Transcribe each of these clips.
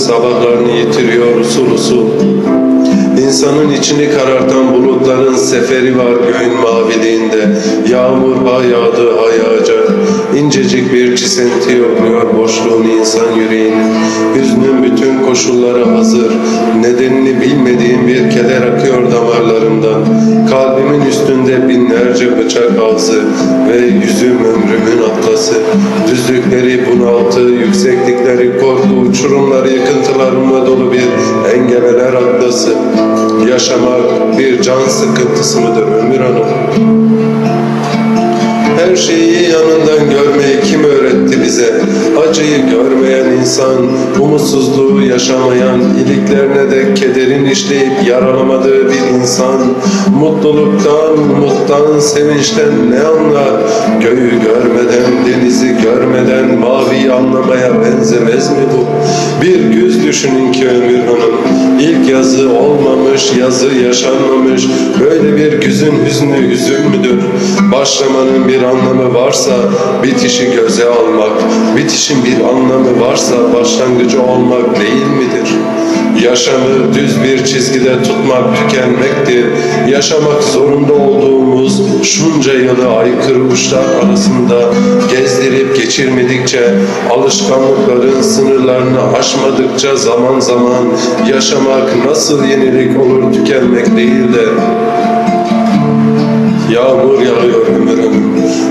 sabahlarını yitiriyor usul usul. İnsanın içini karartan bulutların seferi var göğün maviliğinde. Yağmur ha yağdı ha yağacak. İncecik bir çisinti yokluyor boşluğun insan yüreğini. Koşulları hazır. Nedenini bilmediğim bir keder akıyor damarlarımdan. Kalbimin üstünde binlerce bıçak ağzı ve yüzüm ömrümün atlası. Düzlükleri bunaltı, yükseklikleri korku, uçurumları yıkıntılarımla dolu bir engebeler atlası. Yaşamak bir can sıkıntısı mıdır Ömür Hanım? Her şeyi yanından görmeyi kim öğretti bize? Acıyı görmeyen insan, umutsuzluğu yaşamayan, iliklerine de kederin işleyip yaralamadığı bir insan, mutluluktan, umuttan, sevinçten ne anlar? Göğü görmeden, denizi görmeden maviyi anlamaya benzemez mi bu? Bir güz düşünün ki Ömür olmamış, yazı yaşanmamış, böyle bir güzün hüznü hüzün müdür? Başlamanın bir anlamı varsa bitişi göze almak, bitişin bir anlamı varsa başlangıcı olmak değil midir? Yaşamı düz bir çizgide tutmak tükenmektir. Yaşamak zorunda olduğumuz şunca yılı aykırı uçlar arasında gezdirip geçirmedikçe, alışkanlıkların sınırlarını aşmadıkça zaman zaman yaşamak nasıl yenilik olur tükenmek değil de Yağmur yağıyor ömrüm.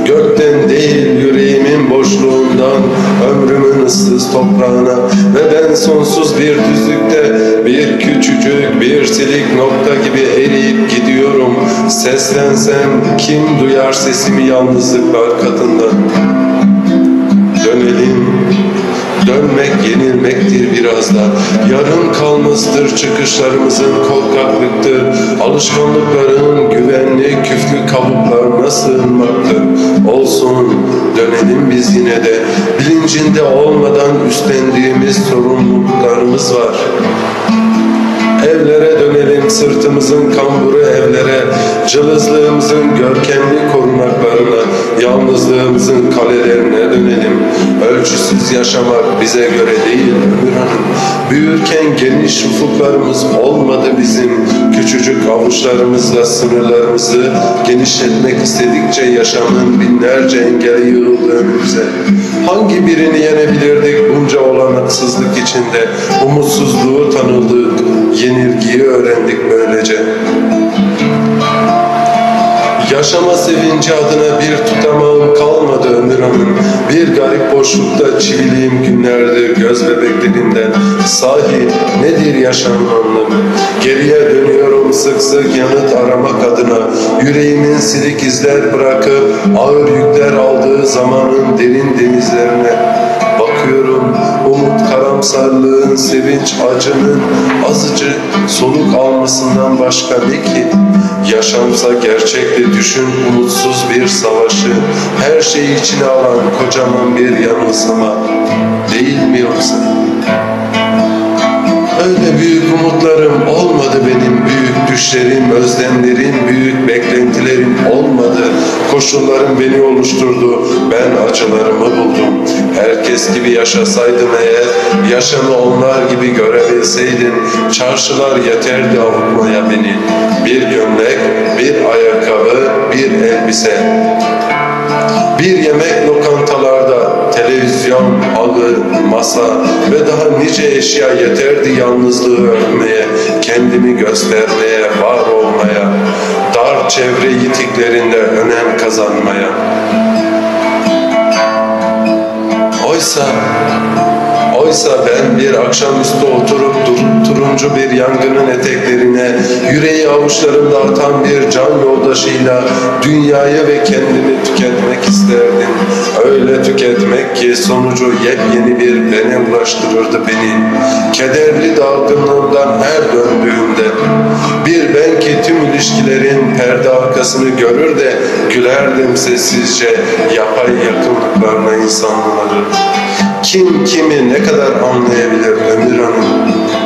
Gökten değil yüreğimin boşluğundan Ömrümün ıssız toprağına Ve ben sonsuz bir düzlükte Bir küçücük bir silik nokta gibi eriyip gidiyorum Seslensem kim duyar sesimi yalnızlıklar katında Dönelim Dönmek yenilmektir biraz da. Yarın kalmazdır çıkışlarımızın korkaklıktır. Alışkanlıkların güvenli küflü kabuklarına sığınmaktır. Olsun dönelim biz yine de. Bilincinde olmadan üstlendiğimiz sorumluluklarımız var. Evlere dönelim sırtımızın kamburu evlere, cılızlığımızın görkemli korunaklarına, yalnızlığımızın kalelerine dönelim. Ölçüsüz yaşamak bize göre değil Ömür Hanım. Büyürken geniş ufuklarımız olmadı bizim. Küçücük avuçlarımızla sınırlarımızı genişletmek istedikçe yaşamın binlerce engeli yığıldı önümüze. Hangi birini yenebilirdik bunca olanaksızlık içinde? Umutsuzluğu tanıdık, yenilgiyi öğrendik böylece. Yaşama sevinci adına bir tutamağım kalmadı Ömür Hanım. Bir garip boşlukta çiviliyim günlerdir göz bebeklerinden. Sahi nedir yaşam anlamı? Geriye dönüyorum sık sık yanıt aramak adına. Yüreğimin silik izler bırakıp ağır yükler aldığı zamanın derin denizlerine. Karamsarlığın, sevinç acının azıcık soluk almasından başka ne ki? Yaşamsa gerçekte düşün umutsuz bir savaşı, her şeyi içine alan kocaman bir yanılsama değil mi yoksa? Öyle büyük umutlarım olmadı benim, büyük düşlerim, özlemlerim, büyük beklentilerim olmadı. Koşullarım beni oluşturdu, ben acılarımı buldum. Herkes gibi yaşasaydım eğer, yaşamı onlar gibi görebilseydim, çarşılar yeterdi avutmaya beni. Bir gömlek, bir ayakkabı, bir elbise. Bir yemek lokantalarda halı, masa ve daha nice eşya yeterdi yalnızlığı örtmeye, kendimi göstermeye, var olmaya, dar çevre yitiklerinde önem kazanmaya. Oysa Oysa ben bir akşamüstü oturup dur- turuncu bir yangının eteklerine, yüreği avuçlarımda atan bir can yoldaşıyla dünyayı ve kendimi tüketmek isterdim. Öyle tüketmek ki sonucu yepyeni bir bene ulaştırırdı beni. Kederli dalgınlığımdan her döndüğümde bir ben ki tüm ilişkilerin perde arkasını görür de gülerdim sessizce yapay yakınlıklarına insanları. Kim kimi ne kadar anlayabilir Ömür Hanım?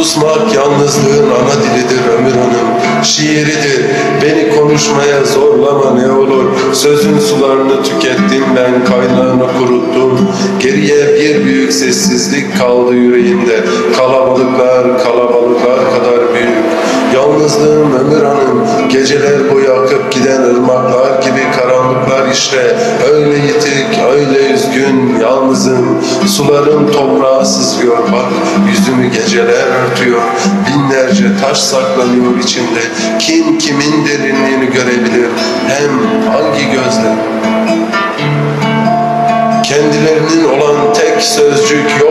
Susmak yalnızlığın ana dilidir Ömür Hanım. Şiiridir. Beni konuşmaya zorlama ne olur. Sözün sularını tüket. ettim ben kaynağını kuruttum Geriye bir büyük sessizlik kaldı yüreğimde Kalabalıklar büyük Yalnızlığım ömür hanım Geceler boyu akıp giden ırmaklar gibi karanlıklar işte. Öyle yitik, öyle üzgün, yalnızım. Sularım toprağa sızıyor bak Yüzümü geceler örtüyor. Binlerce taş saklanıyor içimde. Kim kimin derinliğini görebilir? Hem hangi gözle Kendilerinin olan tek sözcük yok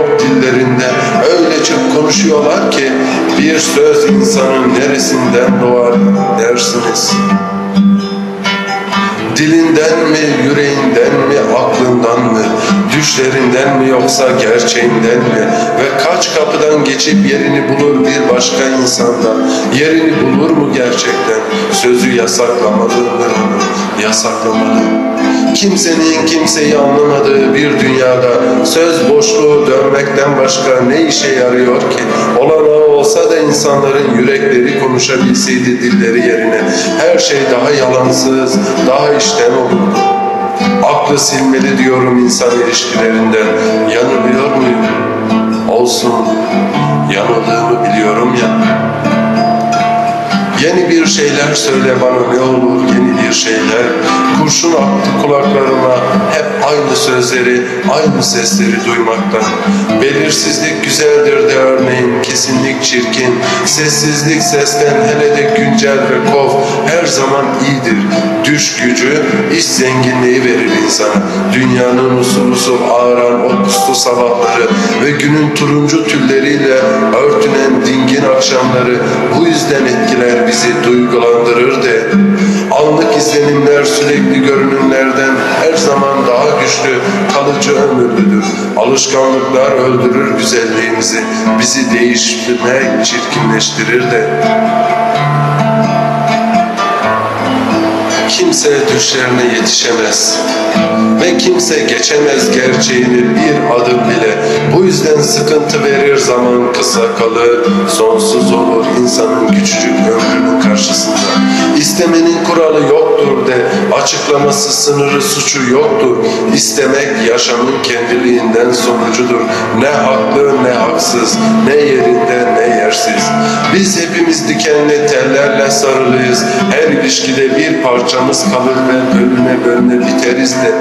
konuşuyorlar ki Bir söz insanın neresinden doğar dersiniz Dilinden mi, yüreğinden mi, aklından mı, düşlerinden mi yoksa gerçeğinden mi? Ve kaç kapıdan geçip yerini bulur bir başka insanda? Yerini bulur mu gerçekten? Sözü yasaklamalı Ömür Hanım, yasaklamalı. Kimsenin kimseyi anlamadığı bir dünyada söz boşluğu dönmekten başka ne işe yarıyor ki? Olanağı olsa da insanların yürekleri konuşabilseydi dilleri yerine her şey daha yalansız, daha işten olurdu. Aklı silmeli diyorum insan ilişkilerinden. Yanılıyor muyum? Olsun, yanıldığımı biliyorum ya. Yeni bir şeyler söyle bana ne olur yeni bir şeyler. Kurşun attı kulaklarıma hep aynı sözleri aynı sesleri duymaktan. Belirsizlik güzeldir de örneğin kesinlik çirkin. Sessizlik sesten hele de güncel ve kov her zaman iyidir. Düş gücü iş zenginliği verir insana. Dünyanın usul usul ağıran o puslu sabahları Ve günün turuncu tülleriyle örtünen dingin akşamları Bu yüzden etkiler bizi duygulandırır de Anlık izlenimler sürekli görünümlerden her zaman daha güçlü kalıcı ömürlüdür. Alışkanlıklar öldürür güzelliğimizi, bizi değiştirmek çirkinleştirir de. Kimse düşlerine yetişemez ve kimse geçemez gerçeğini bir adım bile. Yüzden sıkıntı verir zaman kısa kalır, sonsuz olur insanın küçücük ömrünün karşısında. İstemenin kuralı yoktur de, açıklaması sınırı suçu yoktur. İstemek yaşamın kendiliğinden sonucudur. Ne haklı ne haksız, ne yerinde ne yersiz. Biz hepimiz dikenli tellerle sarılıyız. Her ilişkide bir parçamız kalır ve bölüne bölüne biteriz de.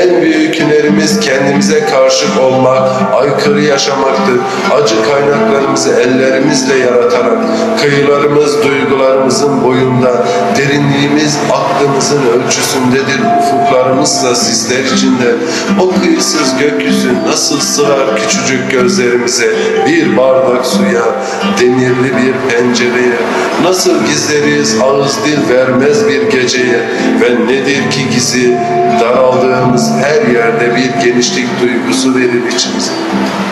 En büyük hünerimiz kendimize karşı olmak, aykırı yaşamaktır. Acı kaynaklarımızı ellerimizle yaratarak, kıyılarımız duygularımızın boyunda, derinliğimiz aklımızın ölçüsündedir. Ufuklarımızsa sisler içinde. O kıyısız gökyüzü nasıl sığar küçücük gözlerimize, bir bardak suya, demirli bir pencereye, nasıl gizleriz ağız dil vermez bir geceye ve nedir ki gizi daraldığımız her yerde bir genişlik duygusu verir içimize.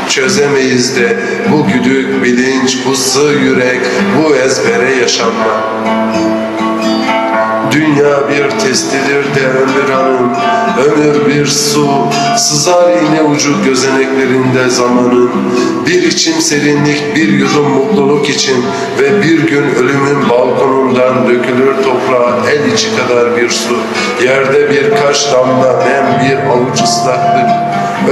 Çözemeyiz de bu güdük bilinç, bu sığ yürek, bu ezbere yaşanma. Dünya bir testidir de ömür hanım, ömür bir su, sızar iğne ucu gözeneklerinde zamanın. Bir içim serinlik, bir yudum mutluluk için ve bir gün ölümün balkonundan dökülür toprağa el içi kadar bir su. Yerde birkaç damla nem, bir avuç ıslaklık.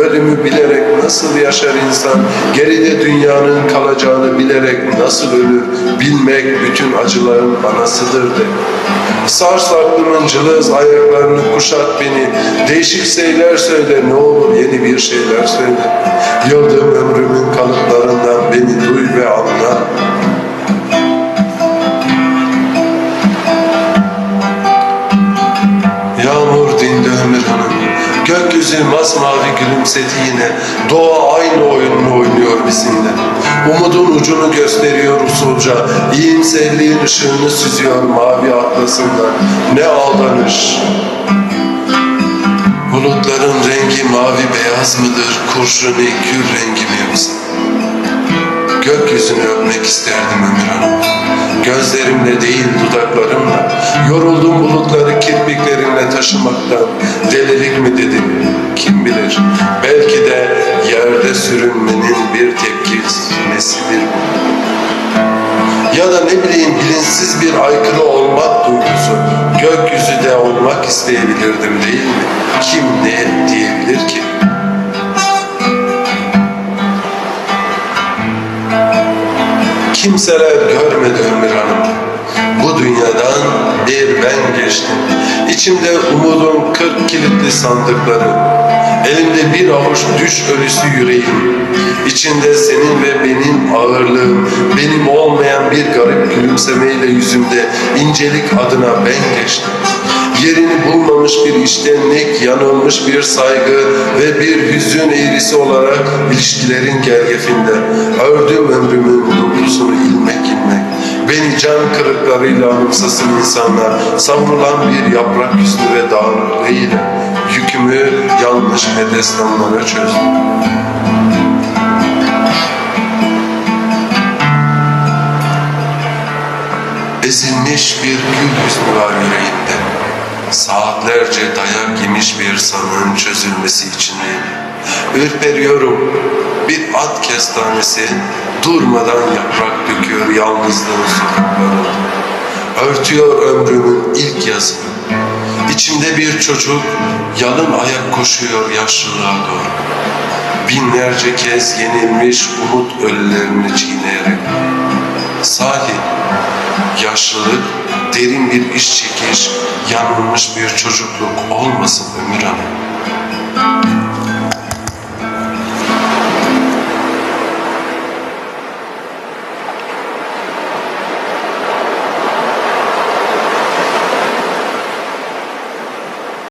Ölümü bilerek nasıl yaşar insan, geride dünyanın kalacağını bilerek nasıl ölür, bilmek bütün acıların anasıdır de. Sars aklımın cılız ayaklarını kuşat beni, değişik şeyler söyle ne olur yeni bir şeyler söyle. Yıldığım ömrümün kalıplarından beni duy ve anla. Gökyüzü masmavi gülümsedi yine. Doğa aynı oyununu oynuyor bizimle. Umudun ucunu gösteriyor usulca. İyimserliğin ışığını süzüyor mavi atlasında. Ne aldanış. Bulutların rengi mavi beyaz mıdır? Kurşuni gül rengi mi yoksa? Gökyüzünü öpmek isterdim Ömür Hanım. Gözlerimle değil dudaklarımla. Yoruldum bulutları kirpiklerimle taşımaktan. Delilik mi dedim? Kim bilir? Belki de yerde sürünmenin bir tepkimesidir bu. Ya da ne bileyim bilinçsiz bir aykırı olmak duygusu. Gökyüzü de olmak isteyebilirdim değil mi? Kim ne diyebilir ki? Kimseler görmedi Ömür Hanım. Bu dünyadan bir ben geçtim. İçimde umudun kırk kilitli sandıkları. Elimde bir avuç düş ölüsü yüreğim. İçinde senin ve benim ağırlığım, benim olmayan bir garip gülümsemeyle yüzümde incelik adına ben geçtim. Yerini bulmamış bir iştenlik, yanılmış bir saygı ve bir hüzün eğrisi olarak ilişkilerin gergefinde ördüm ömrümün dokusunu ilmek ilmek. Beni can kırıklarıyla anımsasın insanlar, savrulan bir yaprak üstü ve dağınıklığıyla yükümü yanlış ve destanlara çözdüm. Ezilmiş bir gül hüznü var yüreğimde. Saatlerce dayak yemiş bir sanığın çözülmesi içindeyim. Ürperiyorum. Bir at kestanesi durmadan yaprak döküyor yalnızlığın sokaklarında. Örtüyor ömrümün ilk yazını. İçimde bir çocuk yalın ayak koşuyor yaşlılığa doğru. Binlerce kez yenilmiş umut ölülerini çiğneyerek. Salih, yaşlılık, derin bir iş çekiş, yanılmış bir çocukluk olmasın Ömür Hanım.